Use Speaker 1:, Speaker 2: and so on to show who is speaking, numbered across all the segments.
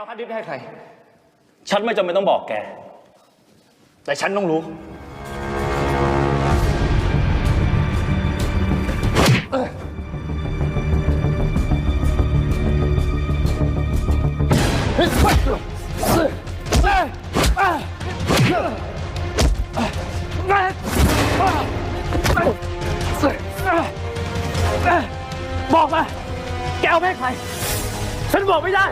Speaker 1: เอาฮาร์ดดิสก์ให้ใคร
Speaker 2: ฉันไม่จำเป็นต้องบอกแก
Speaker 1: แต่ฉันต้องรู้ บอกมา แกเอาไปให้ใคร ฉันบอกไม่ได้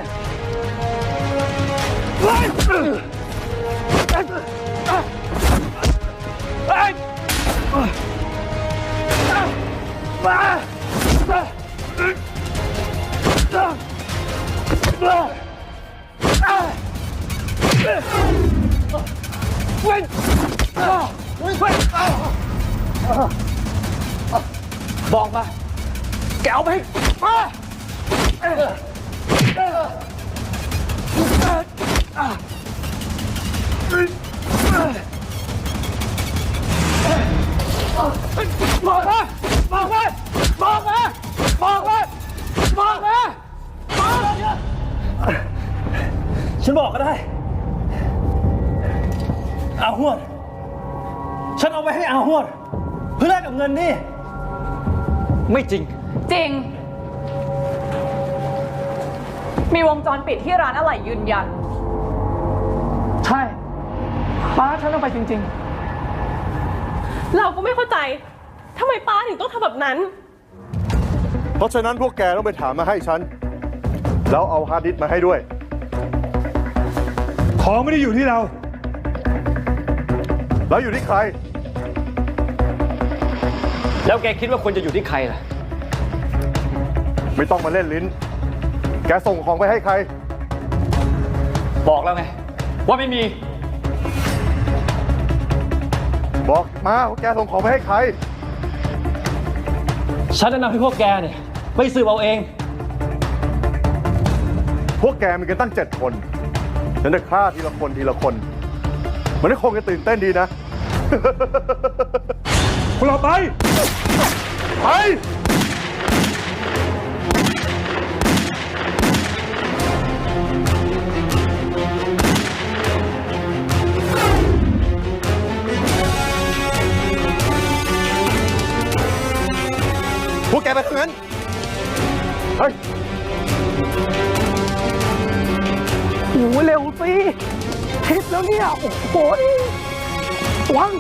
Speaker 1: บอกมา แกเอาไป บอกมาบอกมาบอกมาบอกมาบอกมา
Speaker 2: ฉันบอกก็ได้อาหวด ฉันเอาไปให้อาหวด เพื่อแลกกับเงินนี่
Speaker 1: ไม่จริง
Speaker 3: จริง มีวงจรปิดที่ร้านอะไหล่ยืนยัน
Speaker 1: ใช่ ป้าฉันเอาไปจริง
Speaker 4: เราก็ไม่เข้าใจทำไมป้าถึงต้องทำแบบนั้น
Speaker 5: เพราะฉะนั้นพวกแกต้องไปถามมาให้ฉัน แล้วเอาฮาร์ดดิสก์มาให้ด้วย
Speaker 6: ของไม่ได้อยู่ที่เรา
Speaker 5: แล้วอยู่ที่ใคร
Speaker 1: แล้วแกคิดว่าควรจะอยู่ที่ใครล่ะ
Speaker 5: ไม่ต้องมาเล่นลิ้น แกส่งของไปให้ใคร
Speaker 1: บอกแล้วไง ว่าไม่มี
Speaker 5: บอกมาว่าแกส่งของไปให้ใคร
Speaker 2: ฉันแนะนำให้พวกแกเนี่ยไปสืบเอาเอง
Speaker 5: พวกแกมีกันตั้งเจ็ดคน ฉันจะฆ่าทีละคนทีละคน มันก็คงจะตื่นเต้นดีนะ
Speaker 6: พวกเราไป
Speaker 5: ไป วกแกไปทั้งนั้น เฮ้ย
Speaker 1: โอ้โหเร็วสิทิปแล้วเนี่ย โอ้โหวัง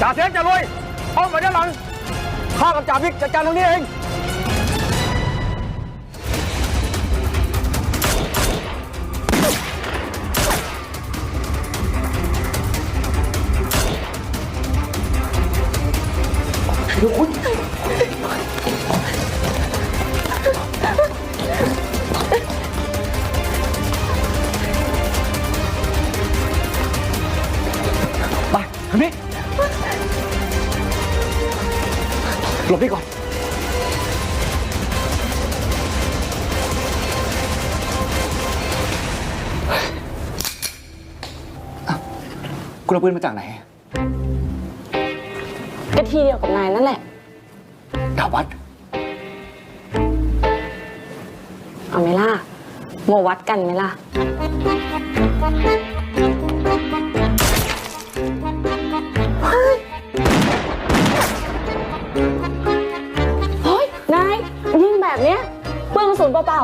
Speaker 1: จ่าเสียงจ่ารวยอ้อมมาด้านหลัง ข้ากับจ่าพิกจัดการตรงนี้เอง ไปทางนี้หลบนี่ก่อน คุณเอาปืนมาจากไหน
Speaker 7: ที่เดียวกับนายนั่นแหละ
Speaker 1: ดาวัด
Speaker 7: เอาไหมล่ะมาวัดกันไหมล่ะ เฮ้ย นาย ยิงแบบเนี้ยเปลืองกระสุนเปล่า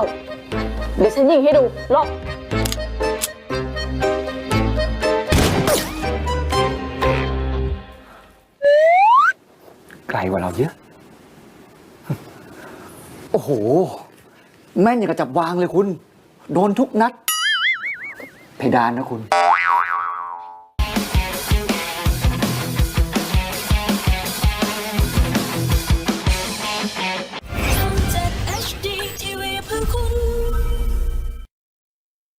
Speaker 7: ๆเดี๋ยวฉันยิงให้ดูรอบ
Speaker 1: กว่าเราเยอะ โอ้โห แม่นอย่างกับจับวางเลยคุณ โดนทุกนัด เพดานนะคุณ